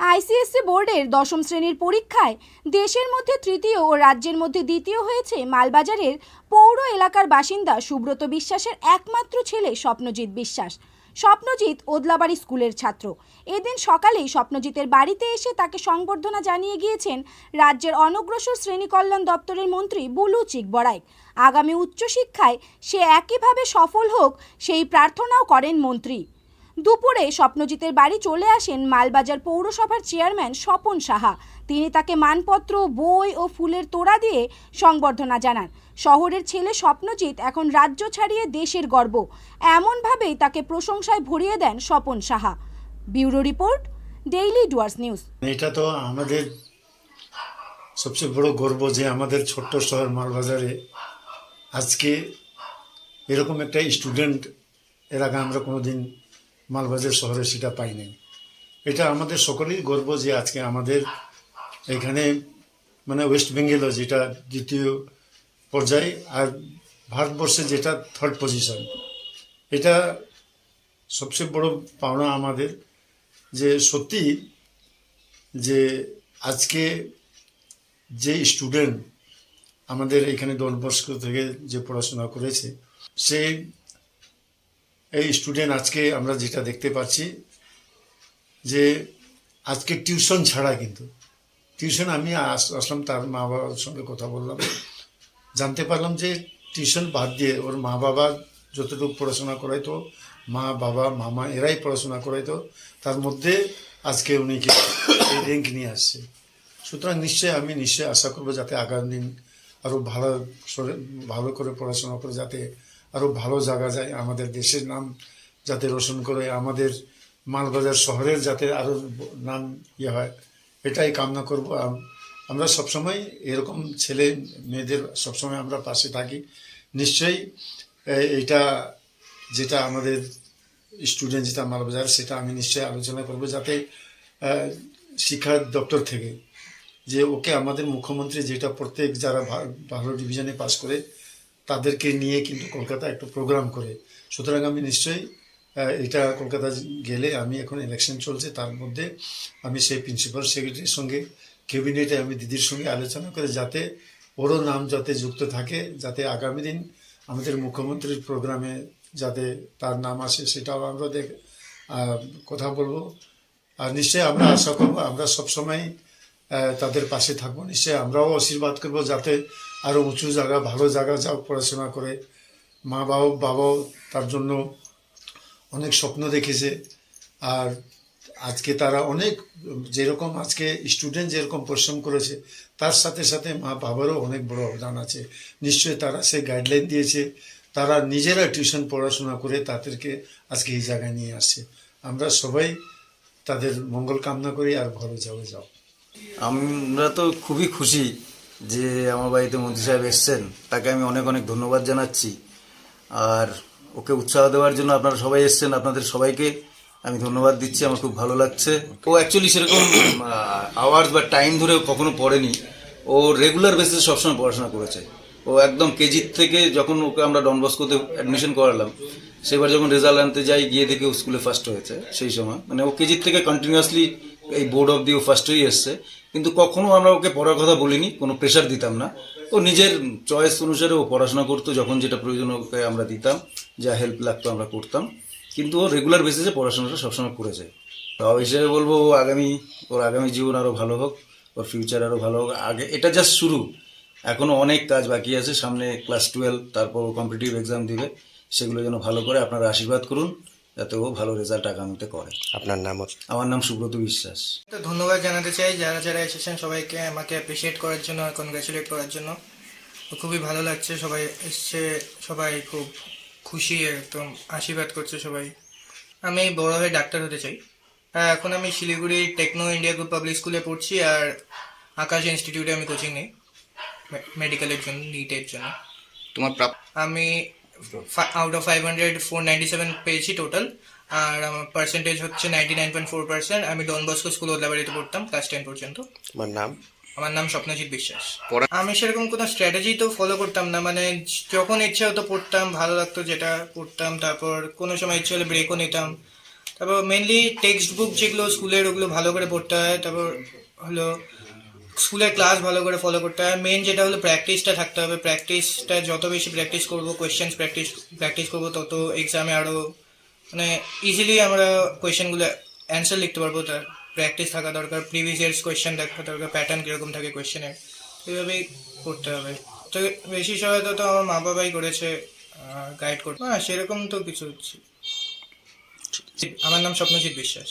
ICSE বোর্ডের দশম শ্রেণির পরীক্ষায় দেশের মধ্যে তৃতীয় ও রাজ্যের মধ্যে দ্বিতীয় হয়েছে মালবাজারের পৌর এলাকার বাসিন্দা সুব্রত বিশ্বাসের একমাত্র ছেলে স্বপ্নজিৎ বিশ্বাস। স্বপ্নজিৎ ওদলাবাড়ি স্কুলের ছাত্র। এদিন সকালেই স্বপ্নজিতের বাড়িতে এসে তাকে সংবর্ধনা জানিয়ে গিয়েছেন রাজ্যের অনগ্রসর শ্রেণি কল্যাণ দপ্তরের মন্ত্রী বুলু চিকবড়াই। আগামী উচ্চশিক্ষায় সে একইভাবে সফল হোক, সেই প্রার্থনাও করেন মন্ত্রী। দুপুরে স্বপ্নজিতের বাড়ি চলে আসেন মালবাজার পৌরসভার চেয়ারম্যান স্বপন সাহা। তিনি তাকে মানপত্র, বই ও ফুলের তোড়া দিয়ে সংবর্ধনা জানান। শহরের ছেলে স্বপ্নজিৎ এখন রাজ্য ছাড়িয়ে দেশের গর্ব। এমনভাবেই তাকে প্রশংসায় ভরিয়ে দেন Swapan Saha. Bureau report, daily Dooars news. এটা তো আমাদের সবচেয়ে বড় গর্ব যে আমাদের ছোট্ট শহর মালবাজারে আজকে এরকম একটা স্টুডেন্ট এর আগে আমরা কোনোদিন মালবাজার শহরে সেটা পাই নাই। এটা আমাদের সকলেই গর্ব যে আজকে আমাদের এখানে মানে ওয়েস্ট বেঙ্গলও যেটা দ্বিতীয় পর্যায়ে আর ভারতবর্ষে যেটা থার্ড পজিশন এটা সবচেয়ে বড় পাওনা আমাদের যে সত্যি যে আজকে যে স্টুডেন্ট আমাদের এখানে ডনবস্ক থেকে যে পড়াশোনা করেছে সেই এই স্টুডেন্ট আজকে আমরা যেটা দেখতে পাচ্ছি যে আজকে টিউশন ছাড়া কিন্তু টিউশন আমি আস- আসলাম, তার মা বাবার সঙ্গে কথা বললাম। জানতে পারলাম যে টিউশন বাদ দিয়ে ওর মা বাবা যতটুকু পড়াশোনা করাইতো, মা বাবা, মামা এরাই পড়াশোনা করাইতো, তার মধ্যে আজকে উনি কি এই র্যাঙ্ক নিয়ে আসছে। সুতরাং নিশ্চয়ই আমি নিশ্চয়ই আশা করব যাতে আগামী দিন আরও ভালো ভালো করে পড়াশোনা করে যাতে আরও ভালো জায়গা যায় আমাদের দেশের নাম যাতে রোশন করে, আমাদের মালবাজার শহরের যাতে আরও নাম ইয়ে হয়, এটাই কামনা করব। আম- আমরা সবসময় এরকম ছেলে মেয়েদের সবসময় আমরা পাশে থাকি। নিশ্চয়ই এটা যেটা আমাদের স্টুডেন্ট যেটা মালবাজার, সেটা আমি নিশ্চয়ই আলোচনা করব যাতে শিক্ষা দপ্তর থেকে যে ওকে আমাদের মুখ্যমন্ত্রী যেটা প্রত্যেক যারা ভালো ডিভিশনে পাস করে তাদেরকে নিয়ে কিন্তু কলকাতা একটা প্রোগ্রাম করে। সুতরাং আমি নিশ্চয়ই এটা কলকাতা গেলে আমি এখন ইলেকশন চলছে, তার মধ্যে আমি সেই প্রিন্সিপাল সেক্রেটারির সঙ্গে ক্যাবিনেটে আমি দিদির সঙ্গে আলোচনা করে যাতে ওরও নাম যাতে যুক্ত থাকে, যাতে আগামী দিন আমাদের মুখ্যমন্ত্রীর প্রোগ্রামে যাতে তার নাম আসে, সেটাও আমরা দেখ কথা বলব। আর নিশ্চয়ই আমরা আশা করব, আমরা সবসময় তাদের পাশে থাকব। নিশ্চয়ই আমরাও আশীর্বাদ করব যাতে আরও উঁচু জায়গা, ভালো জায়গা যাও পড়াশোনা করে। মা বাবা, বাবাও তার জন্য অনেক স্বপ্ন দেখেছে। আর আজকে তারা অনেক, যেরকম আজকে স্টুডেন্ট যেরকম পরিশ্রম করেছে, তার সাথে সাথে মা বাবারও অনেক বড় অবদান আছে। নিশ্চয়ই তারা সে গাইডলাইন দিয়েছে। তারা নিজেরা টিউশন পড়াশোনা করে তাদেরকে আজকে এই জায়গায় নিয়ে আসছে। আমরা সবাই তাদের মঙ্গল কামনা করি আর ভালো যাবে যাও। আমরা তো খুবই খুশি যে আমার বাড়িতে মন্ত্রী সাহেব এসছেন, তাকে আমি অনেক অনেক ধন্যবাদ জানাচ্ছি। আর ওকে উৎসাহ দেওয়ার জন্য আপনারা সবাই এসছেন, আপনাদের সবাইকে আমি ধন্যবাদ দিচ্ছি, আমার খুব ভালো লাগছে। ও অ্যাকচুয়ালি সেরকম আওয়ার্স বা টাইম ধরে কখনো পড়েনি। ও রেগুলার বেসিসে সবসময় পড়াশোনা করেছে। ও একদম কেজির থেকে যখন ওকে আমরা ডনবস্কোতে অ্যাডমিশন করালাম, সেবার যখন রেজাল্ট আনতে যাই, গিয়ে দেখে ও স্কুলে ফার্স্ট হয়েছে, সেই সময়। মানে ও কেজির থেকে কন্টিনিউয়াসলি এই বোর্ড অব দিয়ে ও ফার্স্ট হয়ে এসছে কিন্তু কখনো আমরা ওকে পড়ার কথা বলিনি, কোনো প্রেশার দিতাম না। ও নিজের চয়েস অনুসারে ও পড়াশোনা করতো, যখন যেটা প্রয়োজন ওকে আমরা দিতাম, যা হেল্প লাগতো আমরা করতাম। কিন্তু ও রেগুলার বেসিসে পড়াশোনাটা সবসময় করেছে তো হিসেবে বলব, ও আগামী, ওর আগামী জীবন আরও ভালো হোক, ওর ফিউচার আরও ভালো হোক। আগে, এটা জাস্ট শুরু। এখনও অনেক কাজ বাকি আছে, সামনে ক্লাস টুয়েলভ তারপর কম্পিটিটিভ এক্সাম দিবে। সেগুলো যেন ভালো করে আপনারা আশীর্বাদ করুন। যাতে ও ভালো রেজাল্ট আগামীতে করে। আপনার নাম আমার নাম সুব্রত বিশ্বাস। তো ধন্যবাদ জানাতে চাই যারা যারা এসেছেন সবাইকে আমাকে অ্যাপ্রিসিয়েট করার জন্য আর কনগ্রাচুলেট করার জন্য। তো খুবই ভালো লাগছে সবাই এসছে সবাই খুব খুশি একদম আশীর্বাদ করছে সবাই। আমি বড় হয়ে ডাক্তার হতে চাই। এখন আমি Siliguri techno India group public স্কুলে পড়ছি আর আকাশ ইনস্টিটিউটে আমি কোচিং নিই মেডিকেলের জন্য নিটের জন্য। তোমার প্রাপ্ত আমি out of five hundred four ninety seven পেয়েছি টোটাল আর আমার পার্সেন্টেজ হচ্ছে ninety nine point four percent আমি ডন বস্কো স্কুল ওদলাবাড়িতে পড়তাম ক্লাস টেন পর্যন্ত। তোমার নাম? আমার নাম স্বপ্নজিৎ বিশ্বাস। পড়া- আমি সেরকম কোনো স্ট্র্যাটেজি তো ফলো করতাম না মানে যখন ইচ্ছে হতো পড়তাম ভালো লাগতো যেটা পড়তাম তারপর কোনো সময় ইচ্ছে হলে ব্রেকও নিতাম। তারপর মেনলি টেক্সট বুক যেগুলো স্কুলের ওগুলো ভালো করে পড়তে হয়। তারপর হলো স্কুলের ক্লাস ভালো করে ফলো করতে হয়। মেন যেটা হলো প্র্যাকটিসটা থাকতে হবে। প্র্যাকটিসটা যত বেশি প্র্যাকটিস করব কোয়েশ্চেন্স প্র্যাকটিস প্র্যাকটিস করব, তত এক্সামে আরও মানে ইজিলি আমরা কোয়েশ্চেনগুলো অ্যান্সার লিখতে পারব। তার প্র্যাকটিস থাকা দরকার প্রিভিয়াস ইয়ার্স কোয়েশ্চেন দেখা দরকার প্যাটার্ন কীরকম থাকে কোয়েশ্চেনের এইভাবেই করতে হবে। তো বেশি সহায়তা তো আমার মা বাবাই করেছে গাইড করতে। হ্যাঁ সেরকম তো কিছু হচ্ছে। আমার নাম স্বপ্নজিৎ বিশ্বাস।